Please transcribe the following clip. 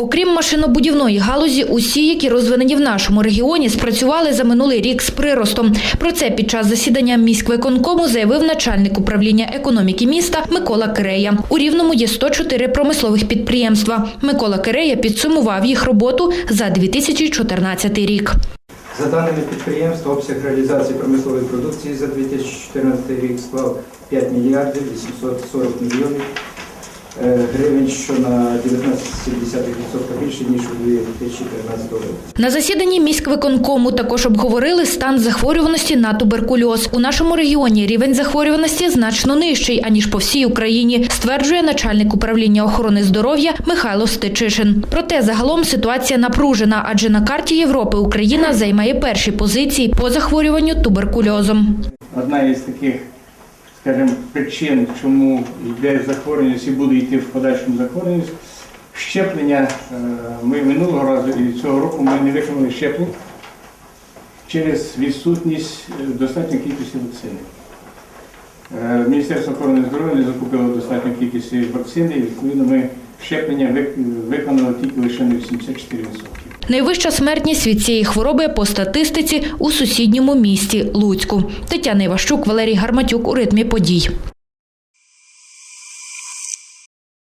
Окрім машинобудівної галузі, усі, які розвинені в нашому регіоні, спрацювали за минулий рік з приростом. Про це під час засідання міськвиконкому заявив начальник управління економіки міста Микола Кирея. У Рівному є 104 промислових підприємства. Микола Кирея підсумував їх роботу за 2014 рік. За даними підприємства, обсяг реалізації промислової продукції за 2014 рік склав 5 мільярдів 840 мільйонів гривень, що на 19,7% більше, ніж у 2013 році. На засіданні міськвиконкому також обговорили стан захворюваності на туберкульоз. У нашому регіоні рівень захворюваності значно нижчий, аніж по всій Україні, стверджує начальник управління охорони здоров'я Михайло Стичишин. Проте загалом ситуація напружена, адже на карті Європи Україна займає перші позиції по захворюванню туберкульозом. одна із таких, скажімо, причин, чому йде захворюваність і буде йти в подальшому захворюваність, щеплення. Е, Ми минулого разу і цього року ми не виконали щеплень через відсутність е, достатньої кількості вакцини. Е, Міністерство охорони здоров'я не закупило достатньої кількості вакцини, і відповідно ми щеплення виконали тільки лише на 84%. Найвища смертність від цієї хвороби по статистиці у сусідньому місті Луцьку. Тетяна Іващук, Валерій Гарматюк у ритмі подій.